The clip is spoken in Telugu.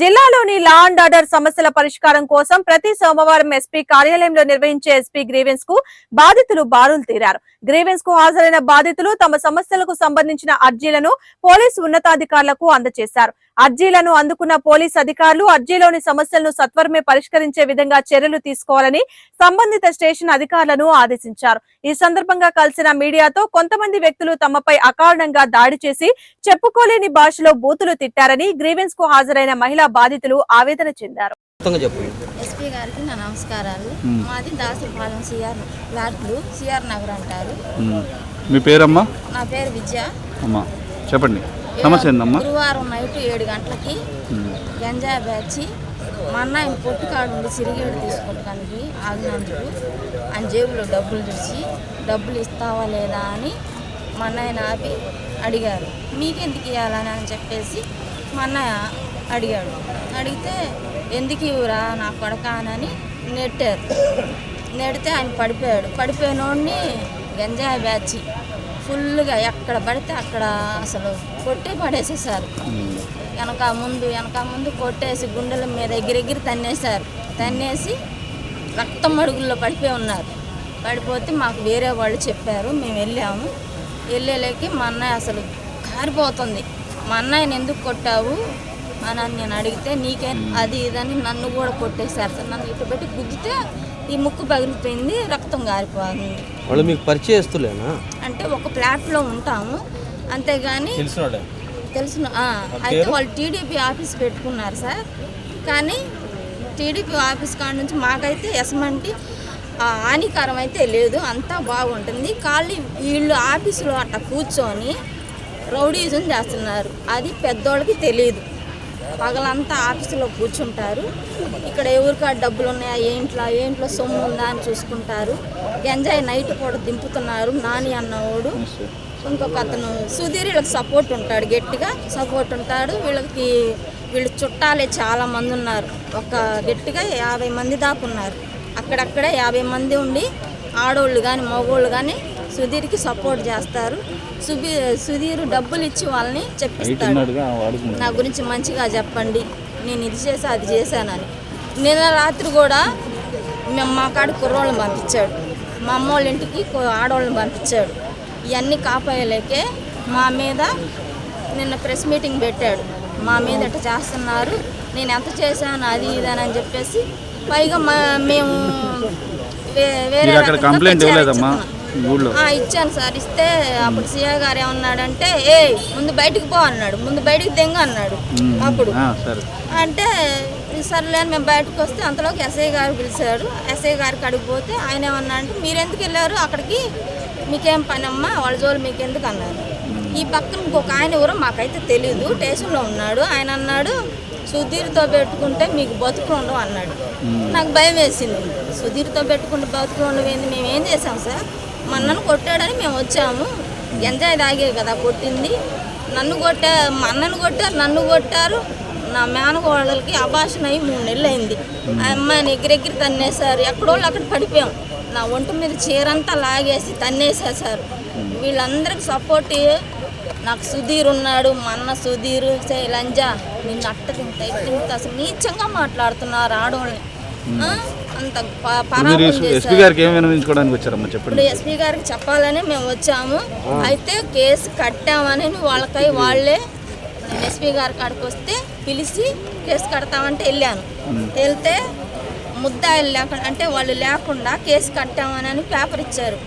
జిల్లాలోని లా అండ్ ఆర్డర్ సమస్యల పరిష్కారం కోసం ప్రతి సోమవారం ఎస్పీ కార్యాలయంలో నిర్వహించే ఎస్పీ గ్రీవెన్స్కు బాధితులు బారులు తీరారు. గ్రీవెన్స్కు హాజరైన బాధితులు తమ సమస్యలకు సంబంధించిన అర్జీలను పోలీసు ఉన్నతాధికారులకు అందజేశారు. అర్జీలను అందుకున్న పోలీస్ అధికారులు అర్జీలోని సమస్యలను సత్వరమే పరిష్కరించే విధంగా చర్యలు తీసుకోవాలని సంబంధిత స్టేషన్ అధికారులను ఆదేశించారు. ఈ సందర్భంగా కలిసిన మీడియాతో కొంతమంది వ్యక్తులు తమపై అకారణంగా దాడి చేసి చెప్పుకోలేని భాషలో బూతులు తిట్టారని గ్రీవెన్స్కు హాజరైన మహిళా బాధితులు ఆవేదన చెందారు. ఎస్పీ గారికి నా నమస్కారాలు. మాది దాసరిపాలెం సిఆర్ ప్లాట్లు సిఆర్ నగర్ అంటారు. మీ పేరమ్మా? నా పేరు విద్య. అమ్మా చెప్పండి. సమస్య ఏందమ్మా? గురువారం నైట్ ఏడు గంటలకి. గంజాయి బ్యాచి మా అన్న ఆయన పొట్టుకాడు ఉండి సిరిగేడు తీసుకుంటానికి ఆగినందుకు ఆయన జేబులో డబ్బులు చూసి డబ్బులు ఇస్తావా లేదా అని మా అన్నయ్యని ఆపి అడిగారు. మీకెందుకు ఇవ్వాలని అని చెప్పేసి మా అన్నయ్య అడిగాడు. అడిగితే ఎందుకు ఇవ్వరా నా కొడక నెట్టారు. నెడితే ఆయన పడిపోయాడు. పడిపోయినోడిని గంజాయి బ్యాచి ఫుల్గా ఎక్కడ పడితే అక్కడ అసలు కొట్టి పడేసేసారు. వెనక ముందు వెనక ముందు కొట్టేసి గుండెల మీద ఎగిరెగిరి తన్నేశారు. తన్నేసి రక్తం అడుగుల్లో పడిపోయి ఉన్నారు. పడిపోతే మాకు వేరే వాళ్ళు చెప్పారు మేము వెళ్ళాము. వెళ్ళేలేకి మా అన్నయ్య అసలు కారిపోతుంది. మా అన్నయ్యని ఎందుకు కొట్టావు? అని నేను అడిగితే నీకే అది ఇదని నన్ను కూడా కొట్టేశారు. సార్ నన్ను ఇటు పెట్టి గుద్దితే ఈ ముక్కు పగిలిపోయింది రక్తం కారిపోయింది వాళ్ళు మీకు పరిచయస్తులేనా అంటే ఒక ప్లాట్లో ఉంటాము. అంతేగాని తెలుసు అయితే వాళ్ళు టీడీపీ ఆఫీస్ పెట్టుకున్నారు సార్. కానీ టీడీపీ ఆఫీస్ కాడ నుంచి మాకైతే ఎసమంటి హానికరం అయితే లేదు. అంతా బాగుంటుంది. ఖాళీ వీళ్ళు ఆఫీసులో అట్లా కూర్చొని రౌడీజం చేస్తున్నారు. అది పెద్దోళ్ళకి తెలియదు పగలంతా ఆఫీసులో కూర్చుంటారు. ఇక్కడ ఎవరికా డబ్బులు ఉన్నాయా ఏంట్లో ఏంట్లో సొమ్ము ఉందా అని చూసుకుంటారు. గంజాయి నైట్ కూడా దింపుతున్నారు నాని అన్నవాడు. ఇంకొక అతను సుధీర్ వీళ్ళకి సపోర్ట్ ఉంటాడు గట్టిగా సపోర్ట్ ఉంటాడు. వీళ్ళకి వీళ్ళు చుట్టాలే చాలా మంది ఉన్నారు. ఒక గట్టిగా యాభై మంది దాకా ఉన్నారు. అక్కడక్కడే యాభై మంది ఉండి ఆడోళ్ళు కానీ మగవాళ్ళు కానీ సుధీర్కి సపోర్ట్ చేస్తారు. సుబీ సుధీర్ డబ్బులు ఇచ్చి వాళ్ళని చెప్పిస్తాడు. నా గురించి మంచిగా చెప్పండి. నేను ఇది చేసా అది చేశానని. నిన్న రాత్రి కూడా మేము మా కాడ కుర్రోళ్ళని పంపించాడు. మా అమ్మ వాళ్ళ ఇంటికి ఆడవాళ్ళని పంపించాడు. ఇవన్నీ కాపాయలేకే మా మీద నిన్న ప్రెస్ మీటింగ్ పెట్టాడు. మా మీద ఇట్లా చేస్తున్నారు? నేను ఎంత చేశాను? అది ఇది అని చెప్పేసి పైగా మా మేము వేరే కంప్లైంట్ ఇవ్వలేదమ్మా. ఇచ్చాను సార్. ఇస్తే అప్పుడు సీఏ గారు ఏమన్నాడంటే ఏ ముందు బయటికి పో అన్నాడు. ముందు బయటికి దెంగ అన్నాడు. అప్పుడు. అంటే సర్లే మేము బయటకు వస్తే అంతలోకి ఎస్ఐ గారు పిలిచారు. ఎస్ఐ గారికి అడిగిపోతే ఆయన ఏమన్నా అంటే మీరు ఎందుకు వెళ్ళారు? అక్కడికి మీకేం పని అమ్మా వాళ్ళ జోలు మీకు ఎందుకు అన్నారు ఈ పక్కన ఇంకొక ఆయన ఎవరో మాకైతే తెలియదు స్టేషన్లో ఉన్నాడు. ఆయన అన్నాడు సుధీర్తో పెట్టుకుంటే మీకు బతుకులు ఉండవు అన్నాడు నాకు భయం వేసింది. సుధీర్తో పెట్టుకుంటే బతుకులు ఉండవు ఏంది? మేము ఏం చేసాం సార్? మన్నను కొట్టాడని మేము వచ్చాము. ఎంజాయ్ తాగే కదా కొట్టింది. నన్ను కొట్టా మా అన్నను కొట్టారు నన్ను కొట్టారు. నా మేనగోడలకి అభాషణ అయ్యి మూడు నెలలు అయింది ఆ అమ్మాయిని ఎగిరెగిరి తన్నేశారు. ఎక్కడోళ్ళు అక్కడ పడిపోయాం. నా ఒంటి మీద చీరంతా లాగేసి తన్నేసేసారు వీళ్ళందరికి సపోర్ట్ నాకు సుధీర్ ఉన్నాడు మా అన్న సుధీర్ లంజా నిన్ను అట్ట తింత తింత అసలు నీచంగా మాట్లాడుతున్నారు ఆడవాళ్ళని? అంత ఎస్పీ గారికి ఏం వినియోగించుకోవడానికి వచ్చారమ్మా చెప్పండి. ఎస్పీ గారికి చెప్పాలని మేము వచ్చాము. అయితే కేసు కట్టామని వాళ్ళకై వాళ్ళే ఎస్పీ గారి కాడికి వస్తే పిలిచి కేసు కడతామంటే వెళ్ళాను. వెళ్తే ముద్దాయిలు లేకుండా అంటే వాళ్ళు లేకుండా కేసు కట్టామని పేపర్ ఇచ్చారు.